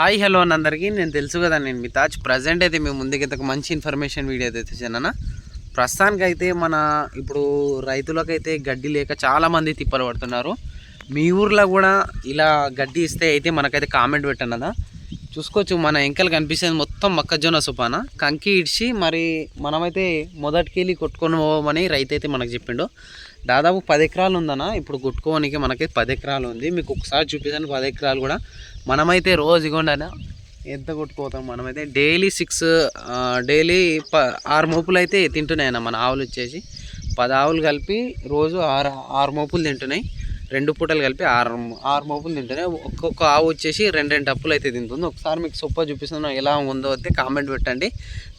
Hi hello అని అందరికీ నేను తెలుసు కదా నేను మీ తాజ్. ప్రజెంట్ అయితే మేము ముందుకైతే ఒక మంచి ఇన్ఫర్మేషన్ వీడియో అయితే తెచ్చానన్న ప్రస్తుతానికి అయితే మన ఇప్పుడు రైతులకైతే గడ్డి లేక చాలామంది తిప్పలు పడుతున్నారు. మీ ఊర్లో కూడా ఇలా గడ్డి ఇస్తే అయితే మనకైతే కామెంట్ పెట్టన్నదా చూసుకోవచ్చు మన ఎంకలు కనిపిస్తుంది మొత్తం మొక్కజొన్న సుపాన. కంకి ఇడిచి మరి మనమైతే మొదటికెళ్ళి కొట్టుకొని పోవమని రైతు అయితే మనకు చెప్పిండు. దాదాపు పది ఎకరాలు ఉందన్న ఇప్పుడు కొట్టుకోవడానికి మనకి పది ఎకరాలు ఉంది. మీకు ఒకసారి చూపిస్తాను పది ఎకరాలు కూడా. మనమైతే రోజు ఇగోండి ఎంత కొట్టుకోతాం మనమైతే డైలీ సిక్స్ డైలీ ప ఆరు మోపులు అయితే తింటున్నాయన్న మన ఆవులు వచ్చేసి. పది ఆవులు కలిపి రోజు ఆరు ఆరు మోపులు తింటున్నాయి. రెండు పూటలు కలిపి ఆరు ఆరు మోపులు తింటేనే ఒక్కొక్క ఆవు వచ్చేసి రెండు రెండు టప్పులు అయితే తింటుంది. ఒకసారి మీకు సొప్ప చూపిస్తున్నా ఎలా ఉందో అయితే కామెంట్ పెట్టండి.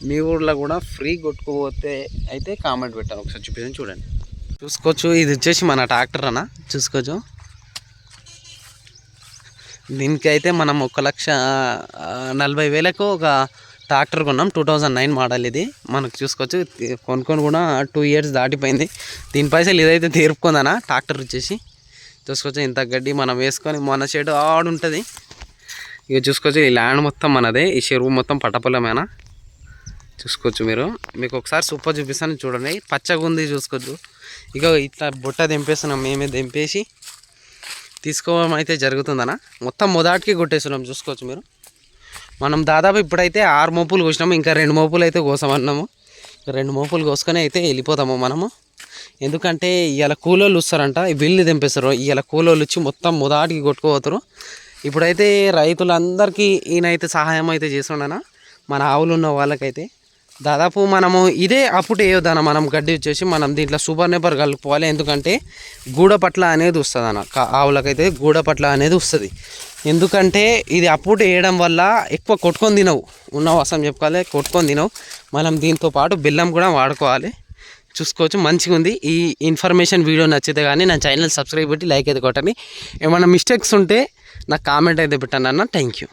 మీ ఊర్లో కూడా ఫ్రీ కొట్టుకుపోతే అయితే కామెంట్ పెట్టాను ఒకసారి చూపిస్తాను చూడండి. చూసుకోవచ్చు ఇది వచ్చేసి మన ట్రాక్టర్ అన్న. చూసుకోవచ్చు. దీనికైతే మనం ఒక లక్ష నలభై వేలకు ఒక ట్రాక్టర్ కొన్నాం. టూ థౌజండ్ నైన్ మోడల్ ఇది. మనకు చూసుకోవచ్చు కొనుక్కొని కూడా టూ ఇయర్స్ దాటిపోయింది. దీని పైసలు ఇదైతే తీర్పుకుందనా ట్రాక్టర్ వచ్చేసి. చూసుకోవచ్చు ఇంత గడ్డి మనం వేసుకొని మన చెడు ఆడుంటుంది. ఇక చూసుకోవచ్చు ఈ ల్యాండ్ మొత్తం మనదే ఈ చెరువు మొత్తం పట్టపొలమేనా చూసుకోవచ్చు మీరు. మీకు ఒకసారి సూపర్ చూపిస్తాను చూడండి. పచ్చగా ఉంది చూసుకోవచ్చు. ఇక ఇట్లా బుట్ట దింపేస్తున్నాం మేమే దింపేసి తీసుకోవడం అయితే జరుగుతుందనా? మొత్తం మొదటికి కొట్టేస్తున్నాం చూసుకోవచ్చు మీరు. మనం దాదాపు ఇప్పుడైతే ఆరు మోపులు కోసినాము ఇంకా రెండు మోపులు అయితే కోసామన్నాము. రెండు మోపులు కోసుకొని అయితే వెళ్ళిపోతాము మనము. ఎందుకంటే ఇవాళ కూలోళ్ళు వస్తారంట ఈ బిల్లు తెంపేస్తారు. ఇవాళ కూలోళ్ళు వచ్చి మొత్తం మొదటికి కొట్టుకుపోతారు. ఇప్పుడైతే రైతులందరికీ ఈయనైతే సహాయం అయితే చేస్తుండనా మన ఆవులు ఉన్న వాళ్ళకైతే. దాదాపు మనము ఇదే అప్పుడు వేయొద్దన్న మనం గడ్డి వచ్చేసి మనం దీంట్లో సూపర్ నేపర్ కలుపుకోవాలి. ఎందుకంటే గూడపట్ల అనేది వస్తుంది అన్న. ఆవులకైతే గూడపట్ల అనేది వస్తుంది. ఎందుకంటే ఇది అప్పుడు వేయడం వల్ల ఎక్కువ కొట్టుకొని తినవు. ఉన్న వాసం చెప్పుకోవాలి కొట్టుకొని తినవు. మనం దీంతో పాటు బెల్లం కూడా వాడుకోవాలి. చూసుకోవచ్చు. మంచిగా ఉంది. ఈ ఇన్ఫర్మేషన్ వీడియో నచ్చితే కానీ నా ఛానల్ సబ్స్క్రైబ్ పెట్టి లైక్ అయితే కొట్టండి. ఏమైనా మిస్టేక్స్ ఉంటే నాకు కామెంట్ అయితే పెట్టండి అన్న. Thank you.